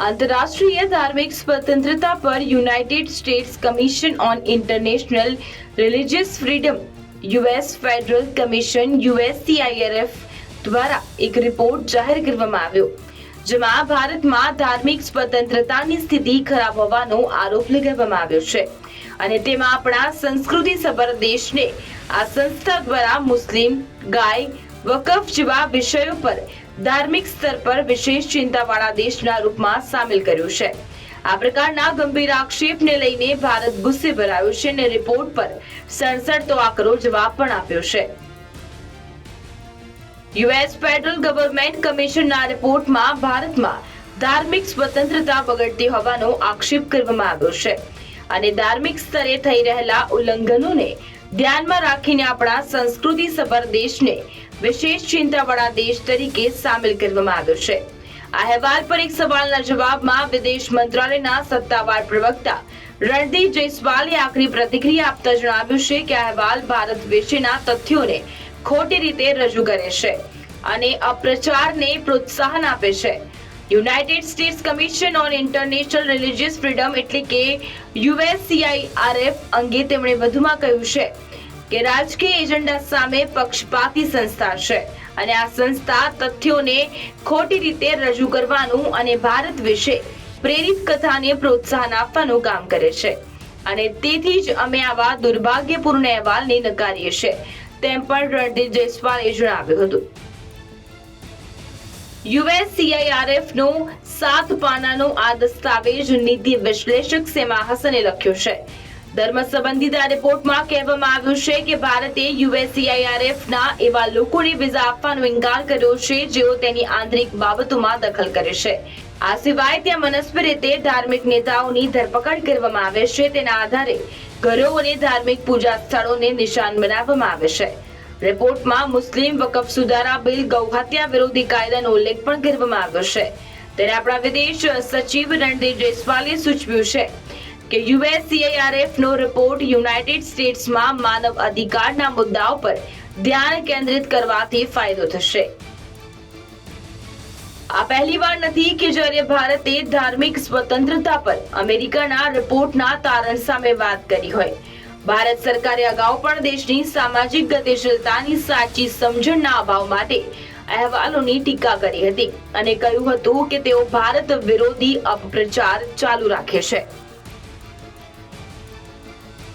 આંતરરાષ્ટ્રીય ધાર્મિક સ્વતંત્રતા પર United States Commission on International Religious Freedom, US federal commission, USCIRF દ્વારા એક રિપોર્ટ જાહેર કરવામાં આવ્યો, જેમાં ભારતમાં ધાર્મિક સ્વતંત્રતાની સ્થિતિ ખરાબ હોવાનો આરોપ લગાવવામાં આવ્યો છે. અને તેમાં આપણા સંસ્કૃતિ સભર દેશને આ સંસ્થા દ્વારા મુસ્લિમ, ગાય, વકફ જેવા વિષયો પર ધાર્મિક સ્તર પર વિશેષ ચિંતાવાળા દેશના રૂપમાં સામેલ કર્યું છે. આ પ્રકારના ગંભીર આક્ષેપને લઈને ભારત ગુસ્સે ભરાયું છે અને રિપોર્ટ પર સડસડતો આકરો જવાબ પણ આપ્યો છે. યુએસ ફેડરલ ગવર્મેન્ટ કમિશનના રિપોર્ટમાં ભારતમાં ધાર્મિક સ્વતંત્રતા બગડતી હોવાનો આક્ષેપ કરવામાં આવ્યો છે અને ધાર્મિક સ્તરે થઈ રહેલા ઉલ્લંઘનોને ધ્યાનમાં રાખીને આપણા સંસ્કૃતિ સભર દેશને વિશેષ ચિંતાવાળા દેશ તરીકે સામેલ કરવામાં આવ્યો છે. આ અહેવાલ પર એક સવાલના જવાબમાં વિદેશ મંત્રાલયના સત્તાવાર પ્રવક્તા રણદીપ જયસ્વાલે આખરી પ્રતિક્રિયા આપતા જણાવ્યું છે કે આ અહેવાલ ભારત વિશેના તથ્યોને ખોટી રીતે રજૂ કરે છે અને અપ્રચારને પ્રોત્સાહન આપે છે. United States Commission on International Religious Freedom એટલે કે યુએસસીઆઈઆરએફ અંગે તેમણે વધુમાં કહ્યું છે કે રાજકીય એજન્ડા સામે પક્ષપાતી સંસ્થા છે. અને આ સંસ્થા તથ્યોને ખોટી રીતે રજૂ કરવાનું અને ભારત વિશે પ્રેરિત કથાને પ્રોત્સાહન આપવાનું કામ કરે છે. અને તેથી જ અમે આવા દુર્ભાગ્યપૂર્ણ અહેવાલને નકારીએ છીએ. તેમ પણ રણદીપ જયસ્વાલે જણાવ્યું હતું. યુએસસીઆઈઆરએફ નો સાત પાનાનો આ દસ્તાવેજ નીતિ વિશ્લેષક સેમા હસને લખ્યો છે. ધર્મ સંબંધિત આ રિપોર્ટમાં કહેવામાં આવ્યું છે કે ભારતે યુએસસીઆઈઆરએફ ના એવા લોકોને વિઝા આપવાનો ઇનકાર કર્યો છે, જેઓ તેની આંતરિક બાબતોમાં દખલ કરે છે. આ સિવાય ત્યાં મનસ્વી રીતે ધાર્મિક નેતાઓની ધરપકડ કરવામાં આવે છે, તેના આધારે ઘરો અને ધાર્મિક પૂજા સ્થળોને નિશાન બનાવવામાં આવે છે. રિપોર્ટમાં મુસ્લિમ વકફ સુધારા બિલ, ગૌહત્યા વિરોધી કાયદાનો ઉલ્લેખ પણ કરવામાં આવ્યો છે. ત્યારે આપણા વિદેશ સચિવ રણદીપ જયસ્વાલે સૂચવ્યું છે કે યુએસસીઆઈઆરએફ નો રિપોર્ટ યુનાઇટેડ સ્ટેટ્સમાં માનવ અધિકારના મુદ્દાઓ પર ધ્યાન કેન્દ્રિત કરવાથી ફાયદો થશે. આ પહેલીવાર નથી કે જ્યારે ભારતે ધાર્મિક સ્વતંત્રતા પર અમેરિકાના રિપોર્ટના તારણ સામે વાત કરી હોય. ભારત સરકારે અગાઉ પણ દેશની સામાજિક ગતિશીલતાની સાચી સમજણના અભાવ માટે અહેવાલોની ટીકા કરી હતી અને કહ્યું હતું કે તેઓ ભારત વિરોધી અપપ્રચાર ચાલુ રાખે છે.